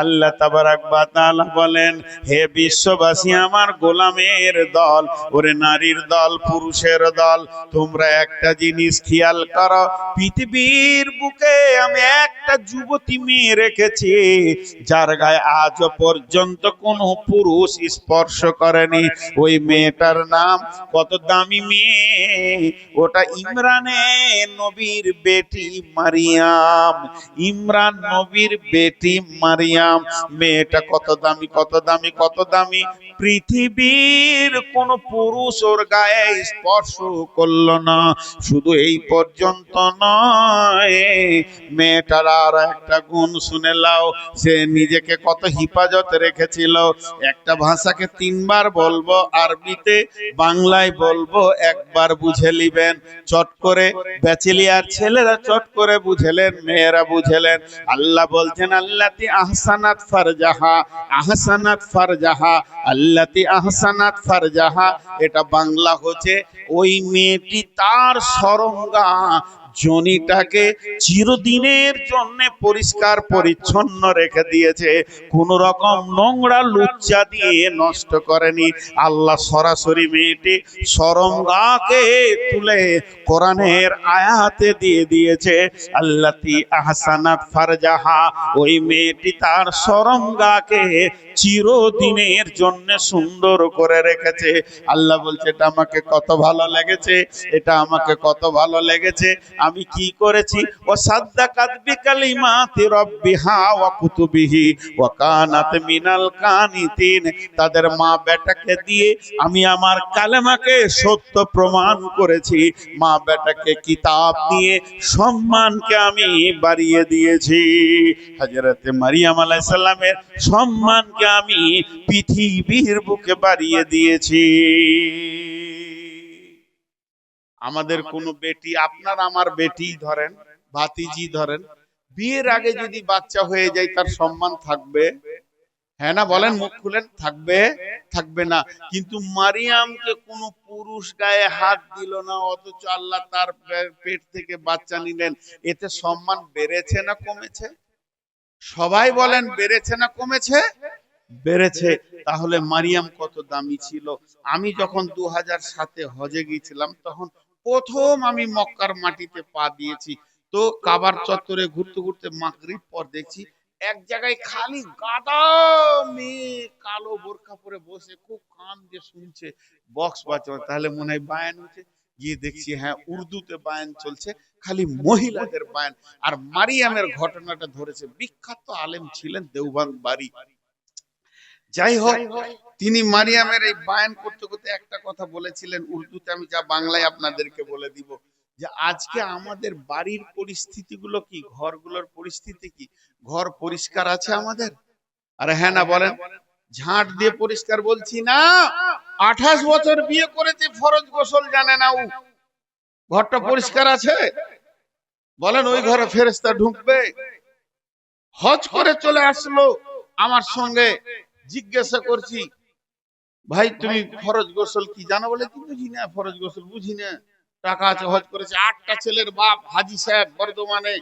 আল্লাহ তাবারাক বা বলেন, হে বিশ্ববাসী, আমার গোলামের দল, ওরে নারীর দল, পুরুষের দল, তোমরা একটা জিনিস খেয়াল করো, পৃথিবীর বুকে আমি একটা যুবতী মেয়ে রেখেছি, যার গায়ে আজ পর্যন্ত কোনো পুরুষ স্পর্শ করেনি। ওই মেয়েটার নাম কত দামি মেয়ে, ওটা ইমরানে নবীর বেটি মারিয়াম, ইমরান নবীর বেটি মারিয়াম। মেয়েটা কত দামি কত দামি কত দামি। পৃথিবীর কোন পুরুষ ওর গায়ে স্পর্শ করল না। শুধু এই পর্যন্ত নয়, মেয়েটার আর একটা গুণ শুনে লাও সে নিজেকে কত হিফাজত রেখেছিল। একটা ভাষাকে তিনবার বলব, আরবিতে বাংলায় বলব, একবার বুঝে নিবেন। চট করে ব্যাচেলিয়ার ছেলেরা চট করে বুঝেলেন, মেয়েরা বুঝেলেন। আল্লাহ বলছেন, আল্লাতি আহসানাত ফারজাহা আহসানাত ফারজাহা আল্লাতি আহসানাত ফারজাহা। এটা বাংলা হচ্ছে ওই মেয়েটি তার সরঙ্গা জনিটাকে চিরদিনের জন্য পরিষ্কার, পরিচ্ছন্ন রেখে দিয়েছে। কোন রকম নোংরা লুচ্চা দিয়ে নষ্ট করেনি। আল্লাহ সরাসরি মেয়েটি সরঙ্গাকে তুলে কোরআনের আয়াতে দিয়ে দিয়েছে। আল্লাতি আহসানাত ফারজাহা, ওই মেয়েটি তার সরঙ্গাকে চিরদিনের জন্য সুন্দর করে রেখেছে। আল্লাহ বলছে, এটা আমাকে কত ভালো লেগেছে, এটা আমাকে কত ভালো লেগেছে আমি কি করেছি? ও সাদ্দাকাত বিকালিমাতি রব্বিহা ওয়া কুতুবিহি ওয়া কানাত মিনাল কানিতিন। তাদের মা বেটাকে দিয়ে আমি আমার কালেমাকে সত্য প্রমাণ করেছি। মা বেটাকে কিতাব দিয়ে সম্মানকে আমি বাড়িয়ে দিয়েছি। হযরতে মারিয়াম আলাইহিস সালামের সম্মানকে আমি পৃথিবীর বুকে বাড়িয়ে দিয়েছি। আমাদের কোনো বেটি আপনার আমার বেটি ধরেন ভাতিজি ধরেন বিয়ের আগে যদি বাচ্চা হয়ে যায় তার সম্মান থাকবে? হ্যাঁ না বলেন মুখ খুলেন থাকবে? থাকবে না। কিন্তু মারিয়ামকে কোনো পুরুষ গায়ে হাত দিল না অথচ আল্লাহ তার পেট থেকে বাচ্চা নিলেন। এতে সম্মান বেড়েছে না কমেছে? সবাই বলেন বেড়েছে না কমেছে? বেড়েছে। তাহলে মারিয়াম কত দামি ছিল? আমি যখন দু হাজার সাতে হজে গিয়েছিলাম তখন প্রথম আমি মক্কার মাটিতে পা দিয়েছি। তো কাবার চত্বরে ঘুরতে ঘুরতে মাগরিব পর দেখছি এক জায়গায় খালি গাদা মেয়ে কালো বোরখা পরে বসে খুব কান দিয়ে শুনছে বক্স বাজানো। তাহলে মনে হয় বায়ান হচ্ছে গিয়ে দেখছি হ্যাঁ উর্দুতে বায়ান চলছে, খালি মহিলাদের বায়ান। আর মারিয়ামের ঘটনাটা ধরেছে বিখ্যাত আলেম ছিলেন দেওবান বাড়ি। যাই হোক তিনি মারিয়ামের এই বায়ান করতে করতে একটা কথা বলেছিলেন উর্দুতে আমি যা বাংলায় আপনাদেরকে বলে দিব যে আজকে আমাদের বাড়ির পরিস্থিতিগুলো কি ঘরগুলোর পরিস্থিতি কি? ঘর পরিষ্কার আছে আমাদের? আরে হ্যাঁ না বলেন। ঝাঁট দিয়ে পরিষ্কার বলছি না। আঠাশ বছর বিয়ে করেছে ফরজ গোসল জানে না ও। ঘরটা পরিষ্কার আছে? বলেন ওই ঘরে ফেরেস্তা ঢুকবে? হজ করে চলে আসলো আমার সঙ্গে। জিজ্ঞাসা করছি, ভাই, তুমি ফরজ গোসল কি জানো বলে? কি বুঝি না, ফরজ গোসল বুঝি না। টাকা আছে, হজ করেছে। আটটা ছেলের বাপ, হাজি সাহেব, বর্ধমানে।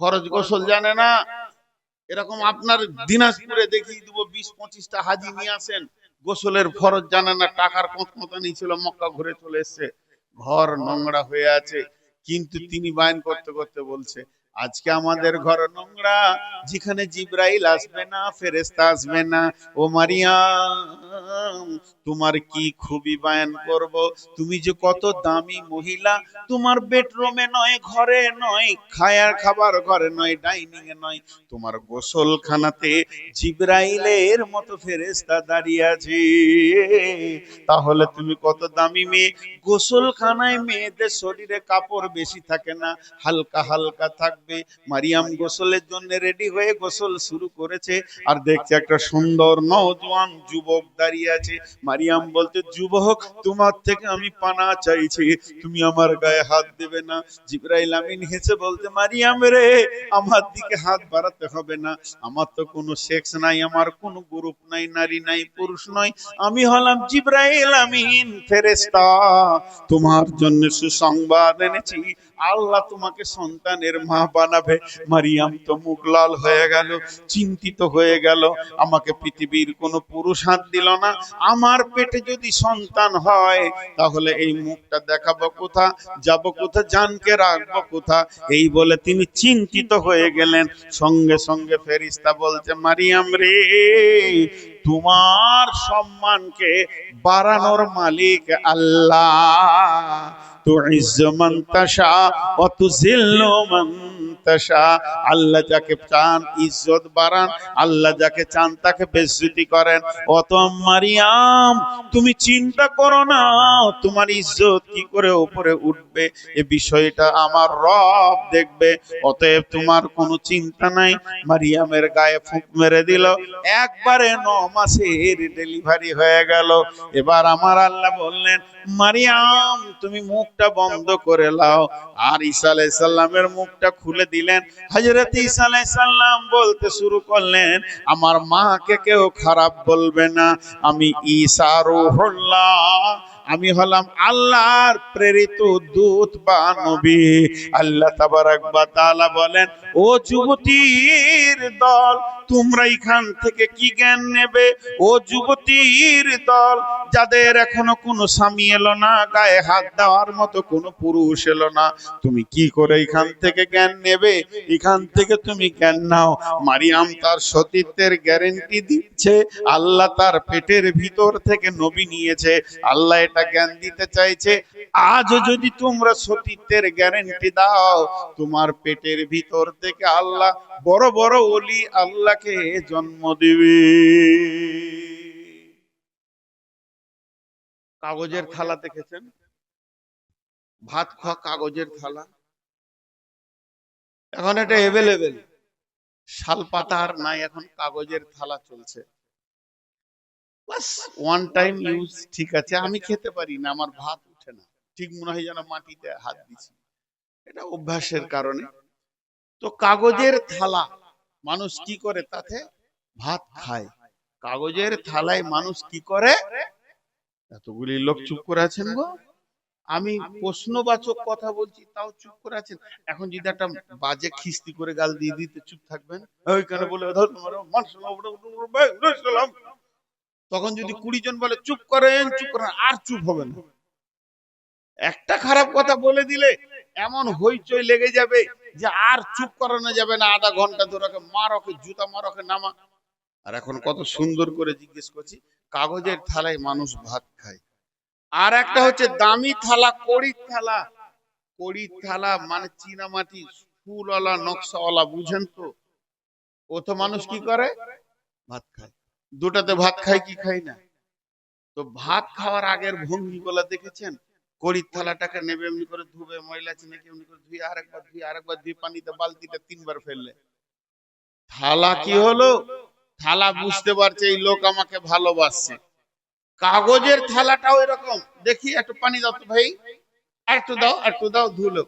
ফরজ গোসল জানে না। এরকম আপনার দিনাজপুরে দেখিয়ে দিব বিশ পঁচিশটা হাজি নিয়ে আসেন। গোসলের ফরজ জানে না, টাকার কতমতানি ছিল, মক্কা ঘুরে চলে এসছে। ঘর নোংরা হয়ে আছে। কিন্তু তিনি বায়ন করতে করতে বলছে আজকে আমাদের ঘর নোংরা, যেখানে জিব্রাইল আসবে না ফেরেস্তা আসবে না। ও মারিয়াম, তোমার কি খুবই বায়ান করব? তুমি যে কত দামি মহিলা, তোমার বেডরুমে নয়, ঘরে নয়, খায়ার খাবার ঘরে নয় ডাইনিং এ নয়। তোমার গোসলখানাতে জিব্রাইলের মতো ফেরেস্তা দাঁড়িয়ে আছে। তাহলে তুমি কত দামি মেয়ে? গোসলখানায় মেয়েদের শরীরে কাপড় বেশি থাকে না, হালকা হালকা থাকবে। মারিয়াম গোসলের জন্য রেডি হয়ে গোসল শুরু করেছে। আর দেখছে একটা সুন্দর নওজোয়ান যুবক দাঁড়িয়ে আছে। মারিয়াম বলতে যুবক, তোমার থেকে আমি পানা চাইছি। তুমি আমার গায়ে হাত দেবে না। জিব্রাইল আমিন হেসে বলতে মারিয়াম রে, আমার দিকে হাত বাড়াতে হবে না। আমার তো কোনো সেক্স নাই, আমার কোনো গ্রুপ নাই, নারী নাই, পুরুষ নয়। আমি হলাম জিব্রাইল আমিন, ফেরেশতা। তোমার জন্য সুসংবাদ এনেছি। আল্লাহ তোমাকে সন্তানের মা বানাবে। মারিয়াম তো মুখ লাল হয়ে গেল, চিন্তিত হয়ে গেল। আমাকে পৃথিবীর কোনো পুরুষ হাত দিল না। আমার পেটে যদি সন্তান হয়, তাহলে এই মুখটা দেখাবো কোথা যাব কোথা জানকে রাখব কোথা এই বলে তিনি চিন্তিত হয়ে গেলেন। সঙ্গে সঙ্গে ফেরিস্তা বলছে, মারিয়াম রে, তোমার সম্মানকে বাড়ানোর মালিক আল্লাহ। তুইজ্জ মান তাশা ওয়া তুযিল্লু মান তাশা আল্লাহ যাকে চান ইজ্জত বাড়ান, আল্লাহ যাকে চান তাকে বেজ্জতি করেন। অত মারিয়াম, তুমি চিন্তা করো না, তোমার ইজ্জত কি করে উপরে উঠবে? এ বিষয়টা আমার রব দেখবে। অতএব তোমার কোনো চিন্তা নাই। মারিয়ামের গায়ে ফুঁক মেরে দিল। একবারে ন মাসের ডেলিভারি হয়ে গেল। এবার আমার আল্লাহ বললেন মারিয়াম, তুমি মুখটা বন্ধ করে লাও। আর ঈসা আলাইসাল্লামের মুখটা খুলে দিলেন। হযরত ঈসা আলাইসাল্লাম বলতে শুরু করলেন, আমার মাকে কেউ খারাপ বলবে না, আমি ঈসা রুহুল্লাহ। আমি হলাম আল্লাহর প্রেরিত দূত বা নবী। আল্লাহ তাবারাক বা তাআলা বলেন, ও যুবতীর দল, তোমরা এখান থেকে কি জ্ঞান নেবে? ও যুবতীর দল, যাদের এখনও কোনো স্বামী এলো না, গায়ে হাত দেওয়ার মতো কোনো পুরুষ এলো না, তুমি কি করে এখান থেকে জ্ঞান নেবে? এখান থেকে তুমি জ্ঞান নাও। মারিয়াম তার সতীত্বের গ্যারেন্টি দিচ্ছে, আল্লাহ তার পেটের ভিতর থেকে নবী নিয়েছে। আল্লাহ জ্ঞান দিতে চাইছে। আজও যদি তোমরা সতীত্বের গ্যারেন্টি দাও, তোমার পেটের ভিতর থেকে আল্লাহ বড় বড় ওলি আল্লাহকে জন্ম দিবে। কাগজের থালা দেখেছেন? ভাত খাওয়া কাগজের থালা। এখন এটা এভেলেবেল শাল পাতা আর নাই, এখন কাগজের থালা চলছে। ওয়ান টাইম ইউজ ঠিক আছে আমি খেতে পারি না আমার ভাত উঠে না ঠিক মনে হয় যেন মাটিতে হাত দিছি এটা অভ্যাসের কারণে তো কাগজের থালা মানুষ কি করে তাতে ভাত খায় কাগজের থালায় মানুষ কি করে এতগুলি লোক চুপ করে আছেন গো আমি প্রশ্নবাচক কথা বলছি তাও চুপ করে আছেন এখন যদি একটা বাজে খিস্তি করে গাল দিয়ে দিতে চুপ থাকবেন ওইখানে বলে ধর তোমার মান সালাম। তখন যদি কুড়ি জন বলে চুপ করেন চুপ করেন আর চুপ হবে না। একটা খারাপ কথা বলে দিলে এমন হইচই লেগে যাবে যে আর চুপ করানো যাবে না আধা ঘণ্টা ধরে ওকে মার ওকে জুতা মার ওকে নামা। আর এখন কত সুন্দর করে জিজ্ঞেস করছি কাগজের থালায় মানুষ ভাত খায়। আর একটা হচ্ছে দামি থালা কড়ির থালা। কড়ির থালা মানে চীনা মাটি ফুলওয়ালা নকশাওয়ালা বুঝেন তো? ও তো মানুষ কি করে? ভাত খায়। দুটাতে ভাত খায় কি খায় না? তো ভাত খাওয়ার আগের ভঙ্গি গুলা দেখেছেন থালাটাকে নেবে এমনি করে ধুবে, ময়লা এমনি করে ধুয়ে আরেকবার ধুয়ে আরেকবার ধুয়ে পানিতে তিনবার ফেললে। থালা কি হলো? থালা বুঝতে পারছে এই লোক আমাকে ভালোবাসছে। কাগজের থালাটাও এরকম। দেখি, একটু পানি দাও তো ভাই। একটু দাও একটু দাও, ধুলো।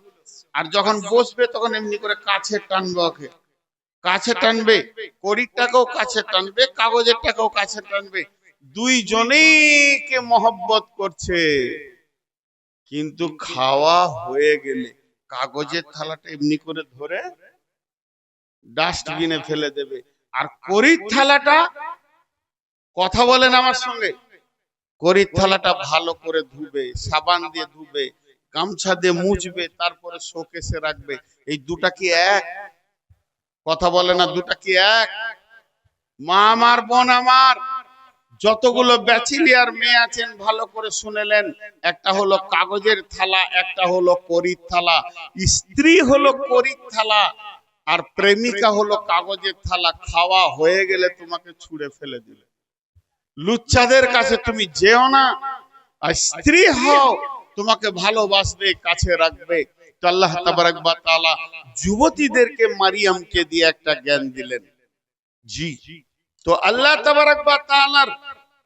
আর যখন বসবে তখন এমনি করে কাছে টানবে ওকে। কাছে টানবে কড়িরটাকেও কাছে টানবে কাগজের টাকেও কাছে টানবে। দুইজনেই কে মহব্বত করছে। কিন্তু খাওয়া হয়ে গেলে কাগজের থালাটা এমনি করে ধরে ডাস্টবিনে ফেলে দেবে। আর করির থালাটা কথা বলেন আমার সঙ্গে। করির থালাটা ভালো করে ধুবে সাবান দিয়ে ধুবে গামছা দিয়ে মুছবে তারপরে শোকেসে রাখবে। এই দুটা কি এক? কথা বলে না, দুটা কি এক? মা আমার, বোন আমার, যতগুলো ব্যাচিলিয়ার মেয়ে আছেন, ভালো করে শুনেলেন। একটা হলো কাগজের থালা, একটা হলো করির থালা। স্ত্রী হলো করির থালা, আর প্রেমিকা হলো কাগজের থালা। খাওয়া হয়ে গেলে তোমাকে ছুঁড়ে ফেলে দিলে। লুচ্চাদের কাছে তুমি যেও না, আর স্ত্রী হও, তোমাকে ভালোবাসবে, কাছে রাখবে। আল্লাহ তাআলা যুবতীদেরকে মারিয়ামকে দিয়ে একটা জ্ঞান দিলেন। জি। তো আল্লাহ তাআলার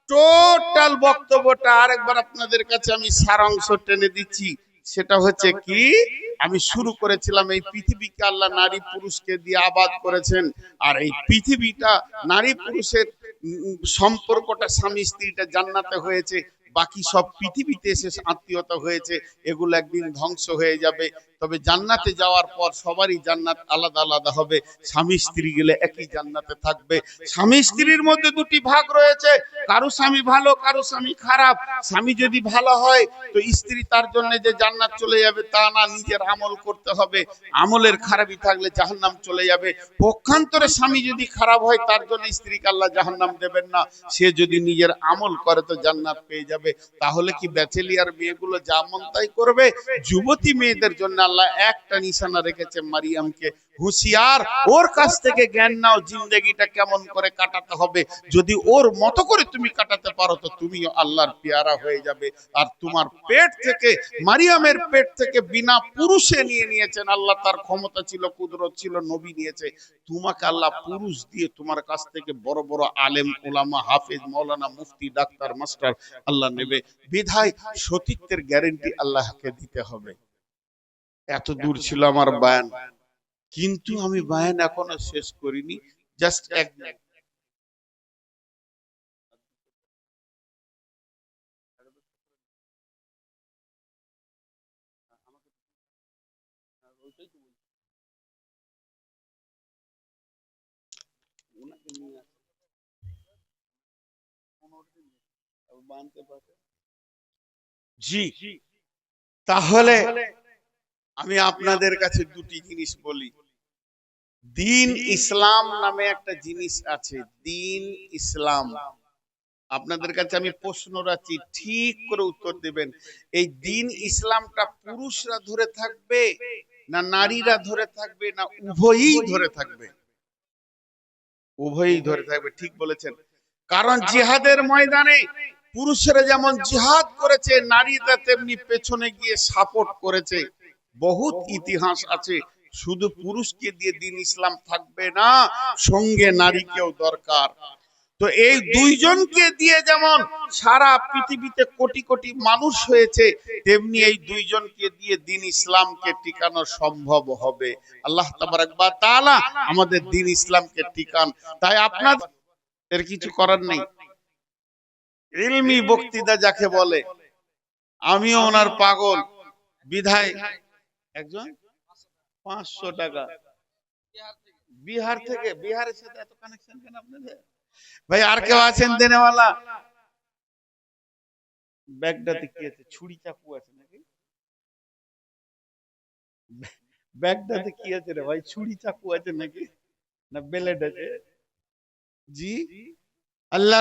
টোটাল বক্তব্যটা আরেকবার আপনাদের কাছে আমি সারাংশ টেনে দিচ্ছি। সেটা হচ্ছে কি? আমি শুরু করেছিলাম এই পৃথিবীকে আল্লাহ নারী পুরুষকে দিয়ে আবাদ করেছেন। আর এই পৃথিবীটা নারী পুরুষের সম্পর্কটা স্বামী স্ত্রীটা জান্নাতে হয়েছে। বাকি সব পৃথিবীতে এসে আত্মীয়তা হয়েছে, এগুলো একদিন ধ্বংস হয়ে যাবে। তবে জান্নাতে যাওয়ার পর সবারই জান্নাত আলাদা আলাদা হবে। স্বামী স্ত্রী গেলে একই জান্নাতে থাকবে। স্বামী স্ত্রীর মধ্যে দুটি ভাগ রয়েছে। কারও স্বামী ভালো, কারও স্বামী খারাপ। স্বামী যদি ভালো হয়, তো স্ত্রী তার জন্য যে জান্নাত চলে যাবে, তা না নিজের আমল করতে হবে। আমলের খারাপই থাকলে জাহান্নাম চলে যাবে। পক্ষান্তরে স্বামী যদি খারাপ হয়, তার জন্য স্ত্রীকে আল্লাহ জাহান্নাম দেবেন না। সে যদি নিজের আমল করে, তো জান্নাত পেয়ে যাবে। তাহলে কি ব্যাচেলিয়ার মেয়েগুলো যা মন তাই করবে? যুবতী মেয়েদের জন্য আল্লাহ একটা নিশানা রেখেছে মারিয়ামকে। হুঁশিয়ার, ওর কাছ থেকে জ্ঞান নাও জিন্দগিটা কেমন করে কাটাতে হবে। যদি ওর মতো করে তুমি কাটাতে পারো, তো তুমিও আল্লাহর পেয়ারা হয়ে যাবে। আর তোমার পেট থেকে, মারিয়ামের পেট থেকে বিনা পুরুষে নিয়ে নিয়েছেন আল্লাহ, তার ক্ষমতা ছিল, কুদরত ছিল, নবী নিয়েছে। তোমাকে আল্লাহ পুরুষ দিয়ে তোমার কাছ থেকে বড় বড় আলেম, ওলামা, হাফেজ মৌলানা মুফতি, ডাক্তার, মাস্টার আল্লাহ নেবে। বিধায় সতীত্বের গ্যারেন্টি আল্লাহকে দিতে হবে। এত দূর ছিল আমার বায়ান। কিন্তু আমি বায়ান এখনও শেষ করিনি জাস্ট এক জি তাহলে আমি আপনাদের কাছে দুটি জিনিস বলি। দিন ইসলাম নামে একটা জিনিস আছে, দিন ইসলাম। আপনাদের কাছে আমি প্রশ্ন রাখছি, ঠিক করে উত্তর দেবেন। এই দিন ইসলামটা পুরুষরা ধরে থাকবে, না নারীরা ধরে থাকবে, না উভয়ই ধরে থাকবে? উভয়ই ধরে থাকবে, ঠিক বলেছেন। কারণ জিহাদের ময়দানে পুরুষেরা যেমন জিহাদ করেছে, নারীরা তেমনি পেছনে গিয়ে সাপোর্ট করেছে। বহুত ইতিহাস আছে। শুধু পুরুষকে দিয়ে দিন ইসলাম থাকবে না সঙ্গে নারীকেও দরকার। তো এই দুইজনকে দিয়ে যেমন সারা পৃথিবীতে কোটি কোটি মানুষ হয়েছে তেমনি এই দুইজনকে দিয়ে দিন ইসলামকে টিকানো সম্ভব হবে। আল্লাহ তাবারাক তাআলা আমাদের দিন ইসলামকে টিকান তাই আপনাদের এর কিছু করার নেই। ইলমি বক্তৃতা যাকে বলে আমিও ওনার পাগল। বিধায় একজন? পাঁচশো টাকা। বিহার থেকে, বিহারের সাথে এত কানেকশন কেন আপনাদের? ভাই, আর কেউ আছেন দেনেওয়ালা? ব্যাগটাতে কি আছে, ছুরি চাকু আছে নাকি? ব্যাগটাতে কি আছে রে ভাই, ছুরি চাকু আছে নাকি? না, বেলেট আছে? জি? আল্লাহ